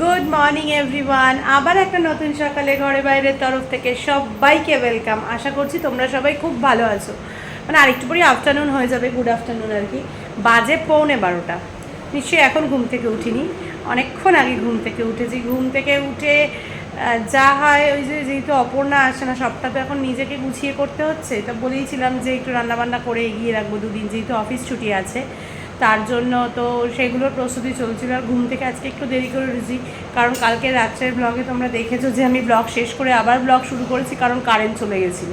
Good morning everyone আবার একটা নতুন সকালে ঘরে বাইরের তরফ থেকে সবাইকে ওয়েলকাম আশা করছি তোমরা সবাই খুব ভালো আছো। মানে আরেকটু পরে আফটারনুন হয়ে যাবে গুড আফটারনুন আর কি। বাজে পৌনে বারোটা। নিশ্চয়ই এখন ঘুম থেকে উঠিনি। অনেকক্ষণ আগে ঘুম থেকে উঠেছি। ঘুম থেকে উঠে যা হয় ওই যে যেহেতু অপর্ণা আসে না, সবটা তো এখন নিজেকে গুছিয়ে করতে হচ্ছে। তা বলেইছিলাম যে একটু রান্নাবান্না করে এগিয়ে রাখব দুদিন, যেহেতু অফিস ছুটি আছে। তার জন্য তো সেগুলোর প্রস্তুতি চলছিল আর ঘুম থেকে আজকে একটু দেরি করে উঠেছি। কারণ কালকে রাত্রের ব্লগে তোমরা দেখেছ যে আমি ব্লগ শেষ করে আবার ব্লগ শুরু করেছি কারণ কারেন্ট চলে গেছিল।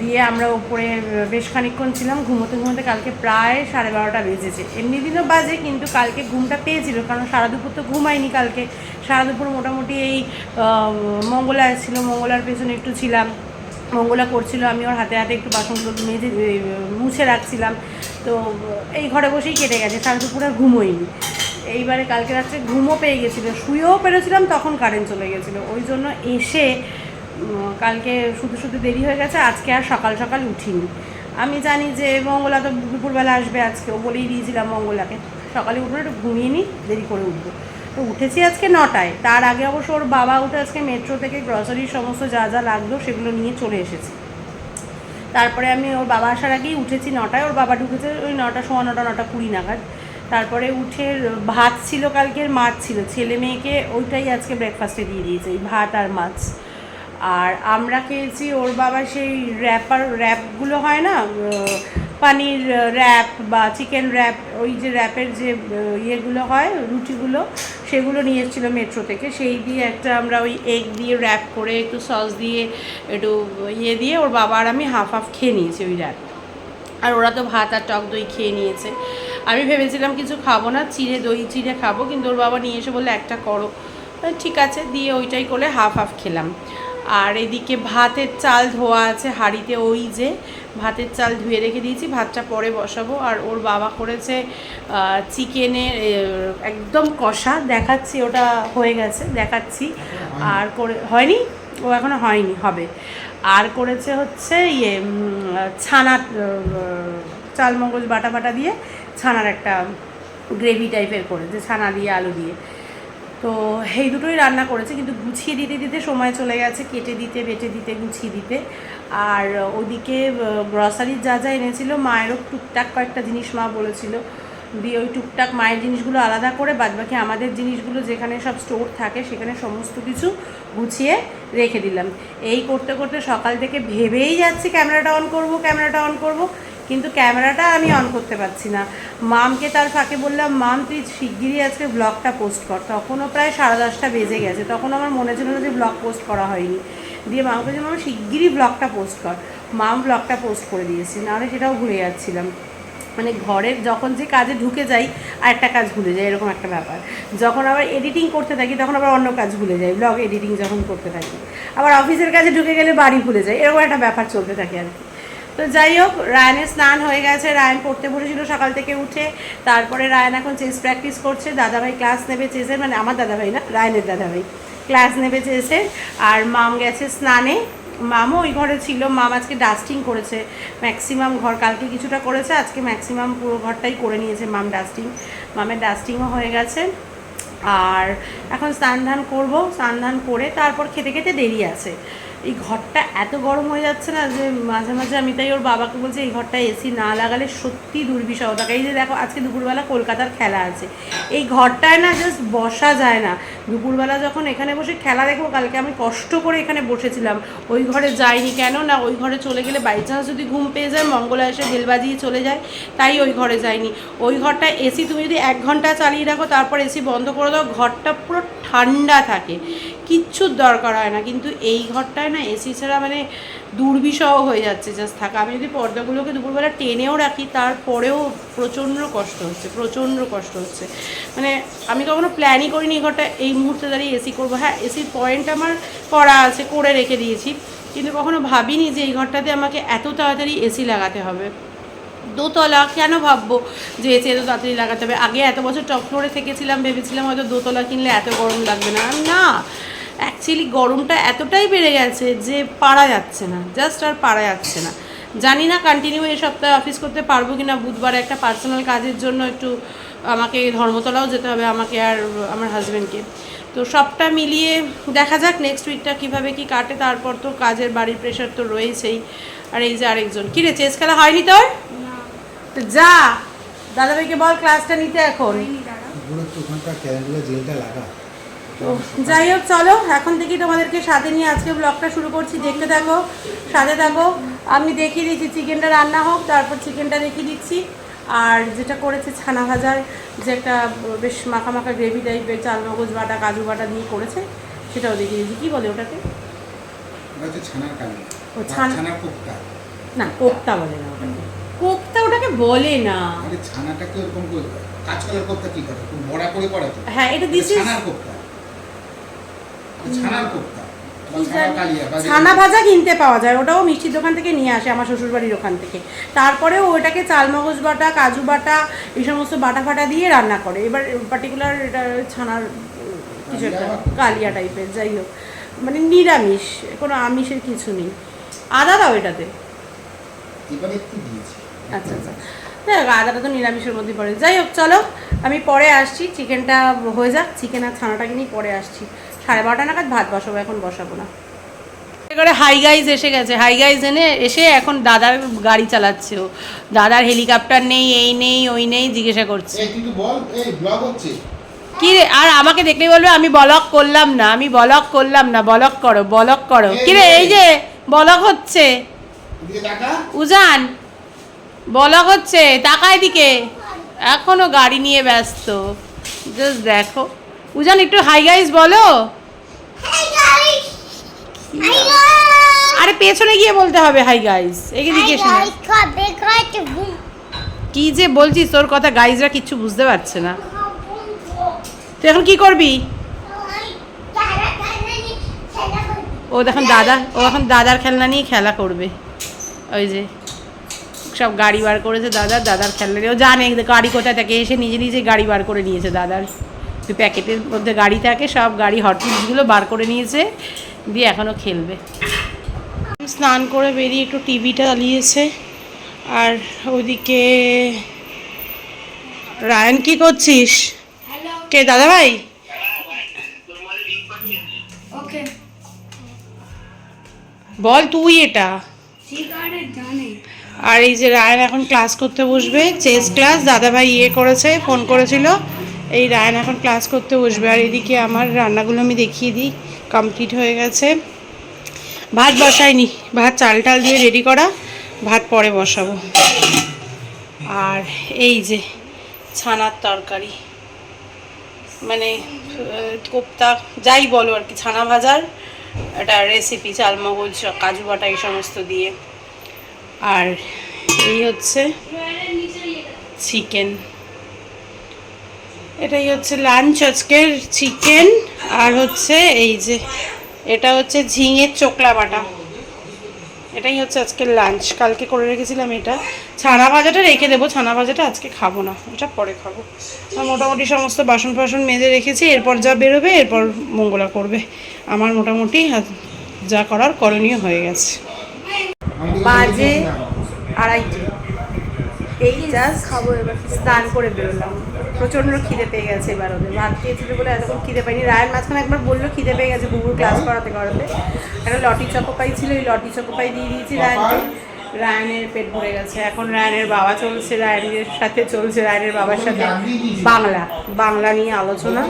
দিয়ে আমরা উপরে বেশ খানিকক্ষণ ছিলাম, ঘুমোতে ঘুমোতে কালকে প্রায় সাড়ে বারোটা বেজেছে। এমনি দিনও বাজে, কিন্তু কালকে ঘুমটা পেয়েছিল, কারণ সারা দুপুর তো ঘুমাইনি কালকে। সারা দুপুর মোটামুটি এই মঙ্গলা এসেছিল মঙ্গলার পেছনে একটু ছিলাম। মঙ্গলা করছিল, আমি ওর হাতে হাতে একটু বাসনগুলো মেজে মুছে রাখছিলাম। তো, এই ঘরে বসেই কেটে গেছে সারা দুপুরে ঘুমোইনি। এইবারে কালকে রাত্রে ঘুমও পেয়ে গেছিল, শুয়েও পেরেছিলাম, তখন কারেন্ট চলে গেছিল। ওই জন্য এসে কালকে শুধু শুধু দেরি হয়ে গেছে, আজকে আর সকাল সকাল উঠিনি। আমি জানি যে মঙ্গলা তো দুপুরবেলা আসবে আজকে, ও বলেই দিয়েছিলাম মঙ্গলাকে। সকালে উঠবো একটু ঘুমিয়ে নিই দেরি করে উঠবো। তো উঠেছি আজকে নটায়, তার আগে অবশ্য ওর বাবা উঠে আজকে মেট্রো থেকে গ্রসারির সমস্ত যা যা লাগল সেগুলো নিয়ে চলে এসেছে। তারপরে আমি ওর বাবা আসার আগেই উঠেছি নটায়, ওর বাবা ঢুকেছে ওই নটা, সোয়া নটা নটা কুড়ি নাগাদ। তারপরে উঠে ভাত ছিল কালকের, মাছ ছিল। ছেলে মেয়েকে ওইটাই আজকে ব্রেকফাস্টে দিয়ে দিয়েছে ওই ভাত আর মাছ। আর আমরা খেয়েছি, ওর বাবা সেই র্যাপার র্যাপগুলো হয় না পানির র্যাপ বা চিকেন র্যাপ ওই যে র্যাপের যে ইয়েগুলো হয়, রুটিগুলো, সেগুলো নিয়ে এসেছিল মেট্রো থেকে। সেই দিয়ে একটা আমরা ওই এগ দিয়ে র্যাপ করে একটু সস দিয়ে, একটু ইয়ে দিয়ে ওর বাবা আর আমি হাফ হাফ খেয়ে নিয়েছি ওই র্যাপ আর ওরা তো ভাত আর টক দই খেয়ে নিয়েছে। আমি ভেবেছিলাম কিছু খাব না, চিড়ে দই চিড়ে খাব, কিন্তু ওর বাবা নিয়ে এসে বললে, একটা করো। ঠিক আছে। দিয়ে ওইটাই করে হাফ হাফ খেলাম। আর এদিকে ভাতের চাল ধোয়া আছে হাঁড়িতে, ওই যে ভাতের চাল ধুয়ে রেখে দিয়েছি, ভাতটা পরে বসাবো। আর ওর বাবা করেছে চিকেনের একদম কষা, দেখাচ্ছি ওটা হয়ে গেছে, দেখাচ্ছি। আর করে, হয়নি? ও এখনও হয়নি, হবে। আর করেছে হচ্ছে ইয়ে ছানা চালমগজ বাটা বাটা দিয়ে ছানার একটা গ্রেভি টাইপের করেছে, ছানা দিয়ে আলু দিয়ে। তো এই দুটোই রান্না করেছে, কিন্তু গুছিয়ে দিতে দিতে সময় চলে গেছে, কেটে দিতে, বেটে দিতে, গুছিয়ে দিতে। আর ওদিকে গ্রসারির যা যা এনেছিল, মায়েরও টুকটাক কয়েকটা জিনিস মা বলেছিল। দিয়ে ওই টুকটাক মায়ের জিনিসগুলো আলাদা করে, বাদবাকি আমাদের জিনিসগুলো যেখানে সব স্টোর থাকে, সেখানে সমস্ত কিছু গুছিয়ে রেখে দিলাম। এই করতে করতে সকাল থেকে ভেবেই যাচ্ছি, ক্যামেরাটা অন করব, ক্যামেরাটা অন করব। কিন্তু ক্যামেরাটা আমি অন করতে পারছি না। মামকে তার ফাঁকে বললাম, মাম, তুই শিগগিরই আজকে ব্লগটা পোস্ট কর। তখনও প্রায় সাড়ে দশটা বেজে গেছে। তখন আমার মনে ছিল যে ব্লগ পোস্ট করা হয়নি। দিয়ে মামকে যে মাম, শিগগিরই ব্লগটা পোস্ট কর। মাম ব্লগটা পোস্ট করে দিয়েছি। নাহলে সেটাও ভুলে যাচ্ছিলাম। মানে ঘরের যখন যে কাজে ঢুকে যাই, আর একটা কাজ ভুলে যাই, এরকম একটা ব্যাপার। যখন আবার এডিটিং করতে থাকি, তখন আবার অন্য কাজ ভুলে যাই ব্লগ এডিটিং যখন করতে থাকি। আবার অফিসের কাজে ঢুকে গেলে বাড়ি ভুলে যাই, এরকম একটা ব্যাপার চলতে থাকে আর কি। তো যাই হোক, রায়নের স্নান হয়ে গেছে। রায়ন পড়তে বসেছিল সকাল থেকে উঠে। তারপরে রায়ন এখন চেস প্র্যাকটিস করছে। দাদাভাই ক্লাস নেবে চেসের মানে আমার দাদাভাই না, রায়নের দাদাভাই। ক্লাস নেবে চেসের আর মাম গেছে স্নানে। মামও ওই ঘরে ছিল। মাম আজকে ডাস্টিং করেছে। ম্যাক্সিমাম ঘর কালকে কিছুটা করেছে। আজকে ম্যাক্সিমাম পুরো ঘরটাই করে নিয়েছে মাম ডাস্টিং মামের ডাস্টিংও হয়ে গেছে। আর এখন স্নান ধান করব। স্নান ধান করে তারপর খেতে খেতে দেরি আছে। এই ঘরটা এত গরম হয়ে যাচ্ছে না যে মাঝে মাঝে আমি তাই ওর বাবাকে বলছি, এই ঘরটা এসি না লাগালে সত্যি দুর্বিষহ থাকে। এই যে দেখো, আজকে দুপুরবেলা কলকাতার খেলা আছে। এই ঘরটায় না জাস্ট বসা যায় না। দুপুরবেলা যখন এখানে বসে খেলা দেখব, কালকে আমি কষ্ট করে এখানে বসেছিলাম। ওই ঘরে যাইনি কেন? না, ওই ঘরে চলে গেলে বাই চান্স যদি ঘুম পেয়ে যায়, মঙ্গলা এসে বেল বাজিয়ে চলে যায়, তাই ওই ঘরে যাইনি। ওই ঘরটা এসি তুমি যদি এক ঘণ্টা চালিয়ে রাখো, তারপর এসি বন্ধ করে দাও, ঘরটা পুরো ঠান্ডা থাকে। কিচ্ছুর দরকার হয় না। কিন্তু এই ঘরটায় না এসি ছাড়া মানে দুর্বিষহ হয়ে যাচ্ছে জাস্ট থাকা। আমি যদি পর্দাগুলোকে দুপুরবেলা টেনেও রাখি, তারপরেও প্রচণ্ড কষ্ট হচ্ছে, প্রচণ্ড কষ্ট হচ্ছে। মানে আমি কখনো প্ল্যানই করিনি এই ঘরটা, এই মুহূর্তে দাঁড়িয়ে এসি করব। হ্যাঁ এসির পয়েন্ট আমার করা আছে, করে রেখে দিয়েছি। কিন্তু কখনো ভাবিনি যে এই ঘরটাতে আমাকে এত তাড়াতাড়ি এসি লাগাতে হবে। দোতলা, কেন ভাববো যে এসে এত তাড়াতাড়ি লাগাতে হবে? আগে এত বছর টপ ফ্লোরে থেকেছিলাম, ভেবেছিলাম হয়তো দোতলা কিনলে এত গরম লাগবে না। না অ্যাকচুয়ালি গরমটা এতটাই বেড়ে গেছে যে পারা যাচ্ছে না জাস্ট আর পারা যাচ্ছে না। জানি না কন্টিনিউ এই সপ্তাহে অফিস করতে পারব কি না বুধবার একটা পার্সোনাল কাজের জন্য একটু আমাকে ধর্মতলাও যেতে হবে আমাকে আর আমার হাজব্যান্ডকে তো সবটা মিলিয়ে দেখা যাক নেক্সট উইকটা কীভাবে কি কাটে তারপর তো কাজের বাড়ির প্রেশার তো রয়েছেই। আর এই যে আরেকজন। কী রে চেস খেলা হয়নি তোর? তো যা দাদাভাইকে বল ক্লাসটা নিতে এখন। পুরো ওখানকার জেলটা লাগা। তো যাই হোক চলো এখন থেকেই তোমাদেরকে সাথে নিয়ে আজকে ব্লগটা শুরু করছি। দেখতে থাকো সাথে থাকো। আমি দেখিয়ে দিচ্ছি চিকেনটা রান্না হোক তারপর চিকেনটা দেখিয়ে দিচ্ছি। আর যেটা করেছে ছানা ভাজার যে একটা বেশ মাখা মাখা গ্রেভি টাইপের চাল মগজ বাটা কাজু বাটা দিয়ে করেছে সেটাও দেখিয়ে দিচ্ছি কী বলে ওটাকে? ও, ছানা- না কোপ্তা বলে না ওটাকে। কোপ্তা ওটাকে বলে না। ছানাটাকে ওরকম কাঁচকলার কোপ্তা কি করে? বড়া করে করে হ্যাঁ এটা এটা দিস ছানার কোপ্তা। এটা ছানার কোপ্তা ছানা ভাজা কিনতে পাওয়া যায় ওটাও মিষ্টির দোকান থেকে নিয়ে আসে আমার শ্বশুরবাড়ির ওখান থেকে। তারপরেও ওটাকে চালমগজ বাটা কাজু বাটা এই সমস্ত বাটা ফাটা দিয়ে রান্না করে। এবার পার্টিকুলার এটা ছানার কিছু একটা কালিয়া টাইপের যাই হোক। মানে নিরামিষ কোনো আমিষের কিছু নেই। আদা দাও এটাতে। আচ্ছা আচ্ছা। হ্যাঁ আদাটা তো নিরামিষের মধ্যে পড়ে। যাই হোক চলো আমি পরে আসছি। চিকেনটা হয়ে যাক। চিকেন আর ছানাটাকে নিয়ে পরে আসছি। সাড়ে বারোটা নাগাদ ভাত বসাবো এখন বসাবো না। করে হাই গাইজ এসে গেছে। হাই গাইজ এনে এসে এখন দাদার গাড়ি চালাচ্ছে ও। দাদার হেলিকপ্টার নেই এই নেই ওই নেই জিজ্ঞাসা করছে। এই তুই তো বল এই ব্লগ হচ্ছে। কি রে আর আমাকে দেখলেই বলবে আমি বলক করলাম না আমি বলক করলাম না বলক করো বলক করো। কি রে এই যে বলক হচ্ছে। উজান বলক হচ্ছে টাকা এদিকে। এখনও গাড়ি নিয়ে ব্যস্ত। জাস্ট দেখো। উজান একটু হাই গাইস বলো। আরে পেছনে গিয়ে বলতে হবে হাই গাইস এদিকে কি যে বলছিস তোর কথা গাইজরা কিচ্ছু বুঝতে পারছে না। তুই এখন কি করবি? ও এখন দাদা ও এখন দাদার খেলনা নিয়ে খেলা করবে। ওই যে সব গাড়ি বার করেছে দাদার দাদার খেলনা নিয়ে। ও জানে গাড়ি কোথায় থাকে এসে নিজে নিজে গাড়ি বার করে নিয়েছে দাদার। তুই প্যাকেটের মধ্যে গাড়ি থাকে সব গাড়ি হটপিসগুলো বার করে নিয়েছে দিয়ে এখনও খেলবে। স্নান করে বেরিয়ে একটু টিভিটা চালিয়েছে আর ওইদিকে রায়ন কি করছিস? কে দাদা ভাই বল তুই এটা। আর এই যে রায়ন এখন ক্লাস করতে বসবে চেস ক্লাস দাদাভাই ইয়ে করেছে ফোন করেছিল। এই রায়ন এখন ক্লাস করতে বসবে। আর এদিকে আমার রান্নাগুলো আমি দেখিয়ে দিই। কমপ্লিট হয়ে গেছে। ভাত বসাইনি। ভাত চাল টাল দিয়ে রেডি করা। ভাত পরে বসাবো। আর এই যে ছানার তরকারি। মানে কোপ্তা যাই বলো আর কি ছানা ভাজার একটা রেসিপি চালমগজ কাজু বাটা এই সমস্ত দিয়ে। আর এই হচ্ছে চিকেন। এটাই হচ্ছে লাঞ্চ আজকের চিকেন আর হচ্ছে এই যে, এটা হচ্ছে ঝিঙের চোকলা বাটা। এটাই হচ্ছে আজকের লাঞ্চ কালকে করে রেখেছিলাম এটা। ছানা ভাজাটা রেখে দেবো, ছানা ভাজাটা আজকে খাব না, এটা পরে খাব। মোটামুটি সমস্ত বাসন ফাসন মেজে রেখেছি, এরপর যা বেরোবে, এরপর মঙ্গলা করবে। আমার মোটামুটি যা করার করণীয় হয়ে গেছে। বাজে আড়াইটে। এই জাস্ট খাব এবার স্নান করে বেরোলাম। প্রচণ্ড খিদে পেয়ে গেছে এবার ওদের। ভাত খেয়েছিল বলে এতক্ষণ খিদে পাইনি। রায়ের মাঝখানে একবার বলল খিদে পেয়ে গেছে বুবুর ক্লাস করাতে করাতে। একটা লটি চকোপাই ছিল ওই লটি চকোপাই দিয়ে দিয়েছি রায়নকে। রায়নের পেট ভরে গেছে। এখন রায়নের বাবা চলছে, রায়নের সাথে চলছে, রায়নের বাবার সাথে। বাংলা বাংলা নিয়ে আলোচনা।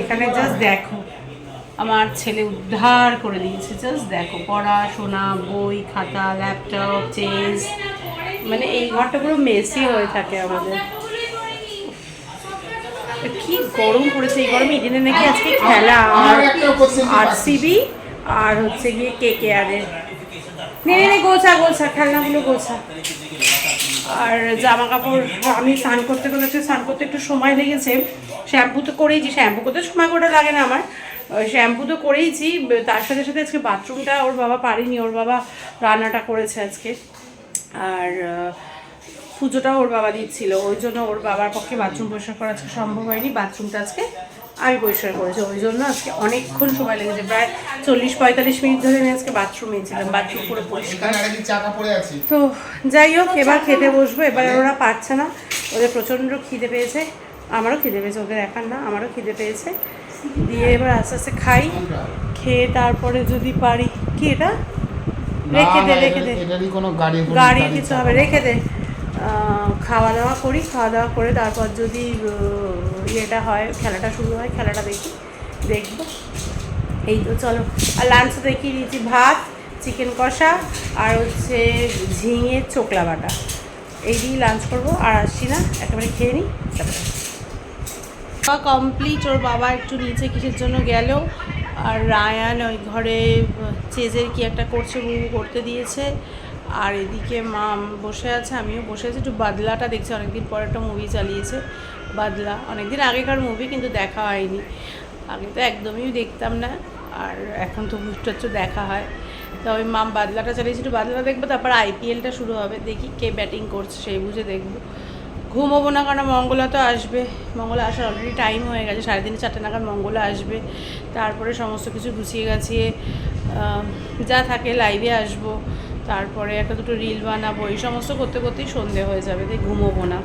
এখানে জাস্ট দেখো, আমার ছেলে উদ্ধার করে দিয়েছে। জাস্ট দেখো পড়াশোনা বই, খাতা ল্যাপটপ চেস মানে এই ঘরটা পুরো মেসি হয়ে থাকে আমাদের। কি গরম পড়েছে, এই গরমে ইডেনে নাকি আজকে খেলা, আর আর সিবি আর হচ্ছে গিয়ে কে কে আরের নে গোছা গোছা, খেলনাগুলো গোছা। আর জামা কাপড় আমি স্নান করতে করতে স্নান করতে একটু সময় লেগেছে শ্যাম্পু তো করেইছি শ্যাম্পু করতে সময় করে লাগে না আমার। শ্যাম্পু তো করেইছি তার সাথে সাথে আজকে বাথরুমটা ওর বাবা পারেনি, ওর বাবা রান্নাটা করেছে আজকে। আর আহ, পুজোটাও ওর বাবা দিচ্ছিল। ওই জন্য ওর বাবার পক্ষে বাথরুম পরিষ্কার করা আজকে সম্ভব হয়নি। বাথরুমটা আজকে আমি পরিষ্কার করেছি। ওই জন্য আজকে অনেকক্ষণ সময় লেগেছে। প্রায় চল্লিশ পঁয়তাল্লিশ মিনিট ধরে আমি আজকে বাথরুমে ছিলাম। বাথরুম পুরো পরিষ্কার। তো যাই হোক এবার খেতে বসবো। এবার ওরা পারছে না। ওদের প্রচণ্ড খিদে পেয়েছে। আমারও খিদে পেয়েছে। ওদের একার না আমারও খিদে পেয়েছে। দিয়ে এবার আস্তে আস্তে খাই। খেয়ে তারপরে যদি পারি। কি এটা? রেখে দে রেখে দে। এটারই কোনো গাড়ি গাড়ি কিছু হবে রেখে দে। খাওয়া দাওয়া করি খাওয়া দাওয়া করে তারপর যদি ইয়েটা হয় খেলাটা শুরু হয় খেলাটা দেখি দেখব। এই তো চলো। আর লাঞ্চ দেখিয়ে দিয়েছি ভাত চিকেন কষা আর হচ্ছে ঝিঙে চোকলা বাটা। এই দিয়েই লাঞ্চ করব আর আসছি না একেবারে খেয়ে নিই তারপরে। কমপ্লিট ওর বাবা একটু নিচে কিসের জন্য গেল আর রায়ান ওই ঘরে, চেজের কি একটা করছে বুবু করতে দিয়েছে। আর এদিকে মা বসে আছে, আমিও বসে আছি। একটু বাদলাটা দেখছি, অনেকদিন পর একটা মুভি চালিয়েছে, বাদলা। অনেকদিন আগেকার মুভি কিন্তু দেখা হয়নি। আগে তো একদমই দেখতাম না, আর এখন তো বুঝতে দেখা হয়। তো ওই মাম বাদলাটা চালিয়েছি, একটু বাদলা দেখব, তারপর আইপিএলটা শুরু হবে। দেখি কে ব্যাটিং করছে সেই বুঝে দেখব। ঘুমোবো না কারণ মঙ্গলা তো আসবে। মঙ্গলা আসার অলরেডি টাইম হয়ে গেছে। সাড়ে তিনটে, চারটে নাগাদ মঙ্গলা আসবে। তারপরে সমস্ত কিছু গুছিয়ে গাছিয়ে যা থাকে লাইভে আসব। তারপরে একটা দুটো রিল বানাবো। এই সমস্ত করতে করতেই সন্ধে হয়ে যাবে। তাই ঘুমোবো না।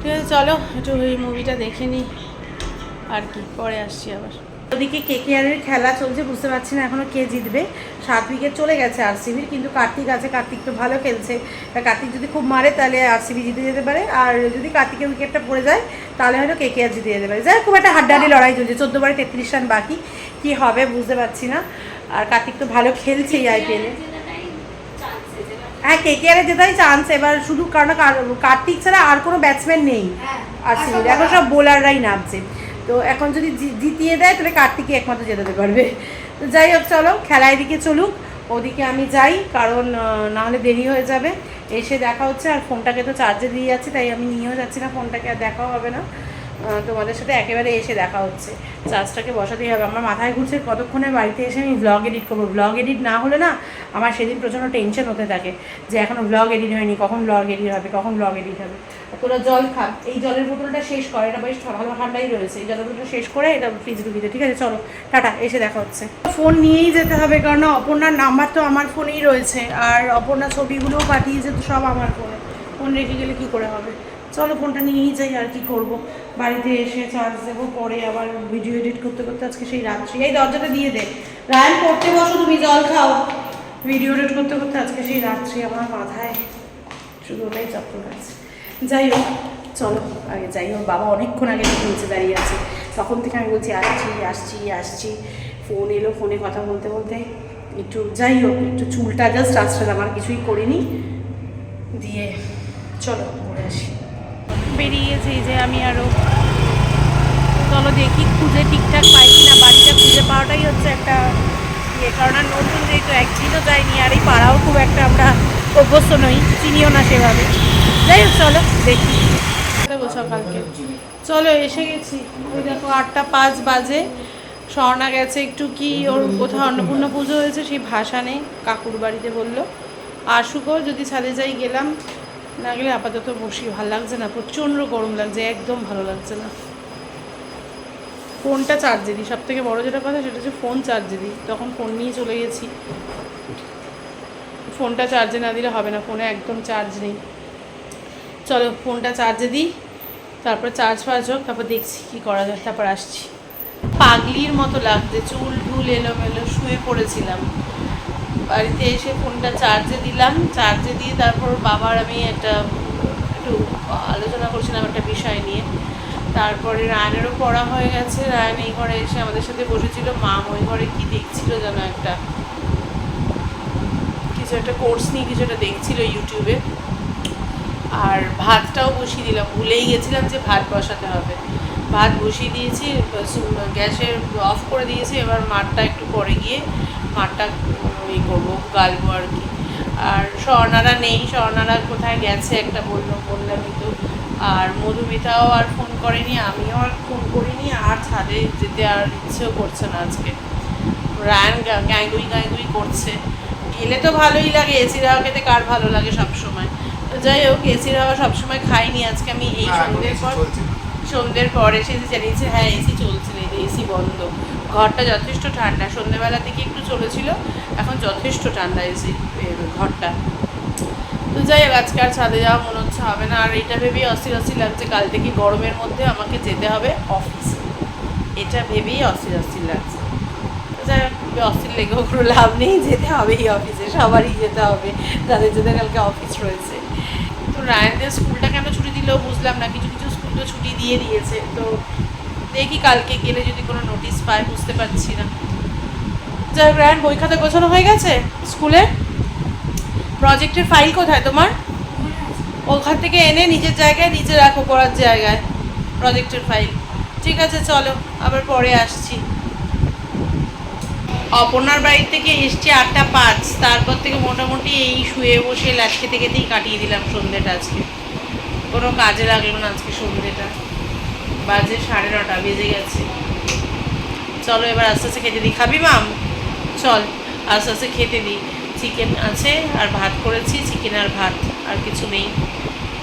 ঠিক আছে, চলো। একটু ওই মুভিটা দেখে নিই আর কি, পরে আসছি আবার। ওদিকে কেকেআরের খেলা চলছে বুঝতে পারছি না এখনও কে জিতবে। সাত উইকেট চলে গেছে আরসিবির কিন্তু কার্তিক আছে কার্তিক তো ভালো খেলছে। কার্তিক যদি খুব মারে তাহলে আরসিবি জিতে যেতে পারে। আর যদি কার্তিকের উইকেটটা পড়ে যায় তাহলে হয়তো কেকেআর জিতে যেতে পারে। যাই খুব একটা হাড্ডাহাড্ডি লড়াই চলছে। চোদ্দ বারে তেত্রিশ রান বাকি। কি হবে বুঝতে পারছি না। আর কার্তিক তো ভালো খেলছে এই আইপিএলে হ্যাঁ কেকেআরের জেতাই চান্স এবার শুধু কারণ কার্তিক ছাড়া আর কোনো ব্যাটসম্যান নেই আর সিভিল এখন সব বোলাররাই নামছে। তো এখন যদি জিতিয়ে দেয়, তাহলে কার্তিকই একমাত্র জেতাতে পারবে। তো যাই হোক, চলো খেলা এদিকে চলুক। ওদিকে আমি যাই, কারণ না হলে দেরি হয়ে যাবে। এসে দেখা হচ্ছে, আর ফোনটাকে তো চার্জে দিয়ে যাচ্ছি, তাই আমি নিয়েও যাচ্ছি না ফোনটাকে, আর দেখাও হবে না। তোমাদের সাথে একেবারে এসে দেখা হচ্ছে। চার্জটাকে বসাতেই হবে। আমার মাথায় ঘুরছে কতক্ষণে বাড়িতে এসে আমি ব্লগ এডিট করব। ব্লগ এডিট না হলে না আমার সেদিন প্রচণ্ড টেনশন হতে থাকে যে এখনও ব্লগ এডিট হয়নি কখন ব্লগ এডিট হবে কখন ব্লগ এডিট হবে। তোরা জল খা এই জলের বোতলটা শেষ কর। এটা বেশ ভালো ঠান্ডাই রয়েছে। এই জলের বোতলটা শেষ করে এটা ফ্রিজ ঢুকিয়ে দে, ঠিক আছে চলো। টাটা। এসে দেখা হচ্ছে। ফোন নিয়েই যেতে হবে কারণ অপর্ণার নাম্বার তো আমার ফোনেই রয়েছে। আর অপর্ণা ছবিগুলোও পাঠিয়েছে তো সব আমার ফোনে ফোন রেখে গেলে কী করে হবে? চলো ফোনটা নিয়েই যাই আর কি করব। বাড়িতে এসে চার্জ দেবো, পরে আবার ভিডিও এডিট করতে করতে আজকে সেই রাত্রি। এই দরজাটা দিয়ে দে। রায়ন, পড়তে বসো, তুমি জল খাও। ভিডিও এডিট করতে করতে আজকে সেই রাত্রি আমার মাথায় শুধু ওটাই চক্কর আছে। যাই হোক, চলো, আগে যাই হোক। বাবা অনেকক্ষণ আগে থেকে নিচে দাঁড়িয়ে আছে। তখন থেকে আমি বলছি, আসছি আসছি আসছি। ফোন এলো, ফোনে কথা বলতে বলতে একটু যাই হোক, একটু চুলটা জাস্ট আসছিলাম আর কিছুই করিনি। দিয়ে চলো, ঘুরে আসি। বেরিয়ে গেছি যে আমি আরও চলো দেখি খুঁজে ঠিকঠাক পাই কি না বাড়িটা খুঁজে পাওয়াটাই হচ্ছে একটা ইয়ে। কারণ আর নতুন যেহেতু একদিনও যাইনি, আর এই পাড়াও খুব একটা আমরা অভ্যস্ত নই, চিনিও না সেভাবে। যাই হোক, চলো দেখি। সকালকে চলো, এসে গেছি। ওই দেখো আটটা পাঁচ বাজে। স্বর্ণা গেছে একটু কি, ওর কোথাও অন্নপূর্ণা পুজো হয়েছে, সেই ভাষা নেই, কাকুর বাড়িতে বলল। আসুকও যদি ছাদে যাই গেলাম না গেলে আপাতত বসি, ভালো লাগছে না, প্রচণ্ড গরম লাগছে, একদম ভালো লাগছে না। ফোনটা চার্জে দিই সব থেকে বড়ো যেটা কথা সেটা হচ্ছে ফোন চার্জে দিই, তখন ফোন নিয়ে চলে গেছি। ফোনটা চার্জে না দিলে হবে না, ফোনে একদম চার্জ নেই। চলো, ফোনটা চার্জে দিই, তারপর চার্জ ফার্জ হোক, তারপর দেখছি কী করা যায়, তারপর আসছি। পাগলির মতো লাগছে, চুল ঢুল এলোমেলো, শুয়ে পড়েছিলাম। বাড়িতে এসে ফোনটা চার্জে দিলাম। চার্জে দিয়ে তারপর বাবার আমি একটা, একটু আলোচনা করছিলাম একটা বিষয় নিয়ে। তারপরে রায়নেরও পড়া হয়ে গেছে। রায়ন এই ঘরে এসে আমাদের সাথে বসেছিল। মা ওই ঘরে কি দেখছিল যেন একটা, কিছু একটা কোর্স নিয়ে কিছু একটা দেখছিল ইউটিউবে আর ভাতটাও বসিয়ে দিলাম। ভুলেই গেছিলাম যে ভাত বসাতে হবে। ভাত বসিয়ে দিয়েছি গ্যাসে অফ করে দিয়েছি। এবার মাঠটা একটু পরে গিয়ে মাঠটা ই করব গালবো আর কি। আর স্বর্ণারা নেই স্বর্ণারা কোথায় গেছে একটা বলল বললামই তো। আর মধুমিতাও আর ফোন করেনি আমিও আর ফোন করিনি আর ছাদে যেতে আর ইচ্ছেও করছে না আজকে। রায়ান গা- গ্যাঙ্গুই গ্যাঙ্গুই করছে। গেলে তো ভালোই লাগে এসির হাওয়া খেতে কার ভালো লাগে সবসময়। যাই হোক এসি হাওয়া সবসময় খাইনি আজকে আমি এই সন্ধ্যের পর সন্ধ্যের পর এসে জানিয়েছে হ্যাঁ এসি চলছে না এসি বন্ধ। ঘরটা যথেষ্ট ঠান্ডা সন্ধ্যেবেলা থেকে একটু চলেছিল। এখন যথেষ্ট ঠান্ডা এসি ঘরটা। তো যাই হোক, আজকে আর ছাদে যাওয়া মনে হচ্ছে হবে না। আর এটা ভেবেই অস্থির অস্থির লাগছে। কাল থেকে গরমের মধ্যে আমাকে যেতে হবে অফিসে? এটা ভেবেই অস্থির অস্থির লাগছে। যাই হোক অস্থির লেগেও কোনো লাভ নেই। যেতে হবে এই অফিসে, সবারই যেতে হবে। যাদের যাদের কালকে অফিস রয়েছে। তো রায়ানদের স্কুলটা কেন ছুটি দিলেও বুঝলাম না। কিছু কিছু স্কুল তো ছুটি দিয়ে দিয়েছে। তো দেখি কালকে গেলে যদি কোনো নোটিশ পায় বুঝতে পারছি না। হোক রায়ান বই খাতা গোছানো হয়ে গেছে স্কুলে? প্রজেক্টের ফাইল কোথায় তোমার? ওখান থেকে এনে নিজের জায়গায় নিচে রাখো পড়ার জায়গায় প্রজেক্টের ফাইল ঠিক আছে, চলো, আবার পরে আসছি। অপর্ণার বাড়ি থেকে এসছি আটটা পাঁচ। তারপর থেকে মোটামুটি এই শুয়ে বসে ল্যাচ খেতে খেতেই কাটিয়ে দিলাম সন্ধ্যেটা আজকে। কোনো কাজে লাগল না আজকে সন্ধ্যেটা বাজে সাড়ে নটা, বেজে গেছে। চলো এবার আস্তে আস্তে খেতে দিই খাবি, মাম? চল আস্তে আস্তে খেতে দিই চিকেন আছে আর ভাত করেছি, চিকেন আর ভাত, আর কিছু নেই।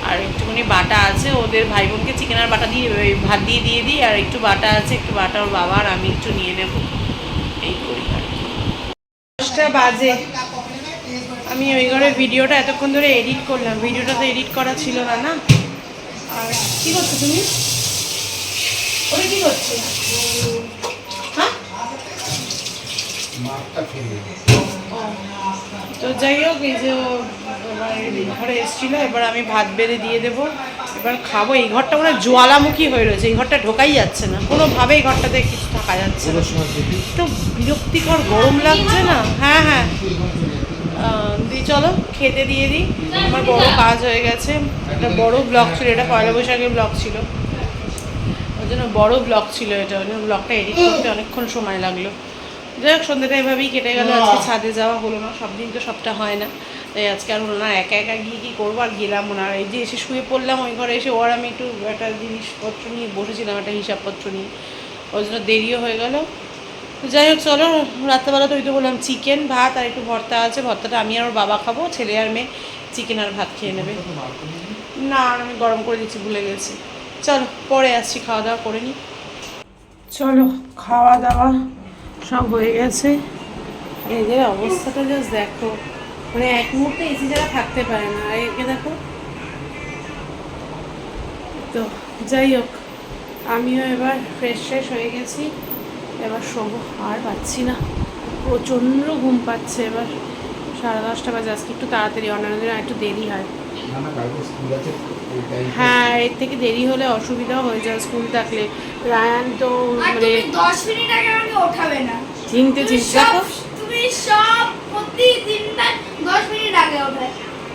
আর একটুখানি বাটা আছে, ওদের ভাই বোনকে চিকেন আর বাটা দিয়ে ভাত দিয়ে দিয়ে দিই, আর একটু বাটা আছে, একটু বাটা ওর বাবা আর আমি একটু নিয়ে নেব। এই করি আর। দশটা বাজে। আমি ওই ঘরে ভিডিওটা এতক্ষণ ধরে এডিট করলাম। ভিডিওটা তো এডিট করা ছিল না না? আর কি করছ তুমি? ওটা কি করছ? তো যাই হোক এই যে ঘরে এসেছিল এবার আমি ভাত বেড়ে দিয়ে দেবো। এবার খাব। এই ঘরটা মানে জ্বালামুখী হয়ে রয়েছে। এই ঘরটা ঢোকাই যাচ্ছে না। কোনোভাবে এই ঘরটাতে কিছু থাকা যাচ্ছে না। তো বিরক্তিকর গরম লাগছে না? হ্যাঁ হ্যাঁ। আহ, দি চলো খেতে দিয়ে দিই। আমার বড় কাজ হয়ে গেছে। একটা বড় ব্লগ ছিল। এটা পয়লা বৈশাখের ব্লগ ছিল। ওই জন্য বড় ব্লগ ছিল এটা। ওই জন্য ব্লগটা এডিট করতে অনেকক্ষণ সময় লাগল। যাই হোক সন্ধ্যাটা এভাবেই কেটে গেল আজকে ছাদে যাওয়া হলো না সব দিন তো সবটা হয় না। তাই আজকে আর হলো না একা একা গিয়ে কী করব আর গেলাম না। আর এই যে এসে শুয়ে পড়লাম ওই ঘরে এসে ওর আমি একটু একটা জিনিসপত্র নিয়ে বসেছিলাম একটা হিসাবপত্র নিয়ে। ওই জন্য দেরিও হয়ে গেল। যাই হোক চলো রাত্রেবেলা তো ওই তো বললাম চিকেন ভাত আর একটু ভর্তা আছে। ভর্তাটা আমি আর ওর বাবা খাব ছেলে আর মেয়ে চিকেন আর ভাত খেয়ে নেবে। না আর আমি গরম করে দিচ্ছি ভুলে গেছি। চলো পরে আসছি খাওয়া দাওয়া করে নিই চলো খাওয়া দাওয়া সব হয়ে গেছে। এদের অবস্থাটা জাস্ট দেখো। মানে এক মুহূর্তে এসি ছাড়া থাকতে পারে না। আর একে দেখো। তো যাই হোক, আমিও এবার ফ্রেশ ফ্রেশ হয়ে গেছি। এবার শোবো, আর পাচ্ছি না। প্রচণ্ড ঘুম পাচ্ছে এবার। সাড়ে দশটা বাজে, আজকে একটু তাড়াতাড়ি অন্যান্য দিন একটু দেরি হয়। হ্যাঁ এর থেকে দেরি হলে অসুবিধাও হয়ে যায় স্কুল থাকলে। রায়ান তো মানে দশ মিনিট আগে আমাকে ওঠাবে না। চিনতে তুমি চিন্তা তুমি সব প্রতিদিন দশ মিনিট আগে ওঠে।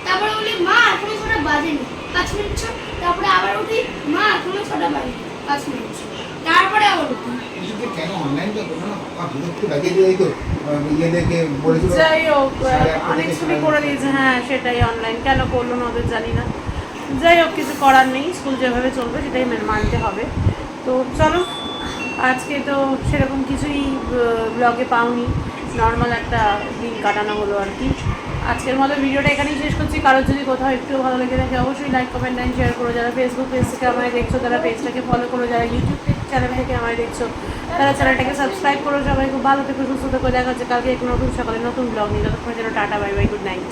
তারপরে বলি মা এখনও ছটা বাজেনি। পাঁচ মিনিট তারপরে আবার উঠি মা এখনও ছটা বাজে পাঁচ মিনিট তারপরে আবার উঠি। কিছুতে কেন অনলাইনটা করো না? বাবা লাগিয়ে দিয়ে তো ইয়েদেরকে বলেছিল। যাই হোক অনেক থেকে করে। দিয়েছে হ্যাঁ সেটাই অনলাইন কেন করল না ওদের জানি না। যাই হোক কিছু করার নেই স্কুল যেভাবে চলবে সেটাই মেনে মানতে হবে। তো চলো আজকে তো সেরকম কিছুই ব্লগে পাওনি। নর্মাল একটা দিন কাটানো হলো আর কি। আজকের মতো ভিডিওটা এখানেই শেষ করছি। কারোর যদি কোথাও একটু ভালো লেগে থাকে অবশ্যই লাইক কমেন্ট নাইন শেয়ার করো। যারা ফেসবুক পেজ থেকে আমায় দেখছ তারা পেজটাকে ফলো করো। যারা ইউটিউব চ্যানেল থেকে আমায় দেখছ, তারা চ্যানেলটাকে সাবস্ক্রাইব করো সবাই, খুব ভালো থেকো, সুস্থ করে দেখা যাচ্ছে কালকে এক নতুন সকালে নতুন ব্লগ নিয়ে যতক্ষণ যেন tata bye bye good night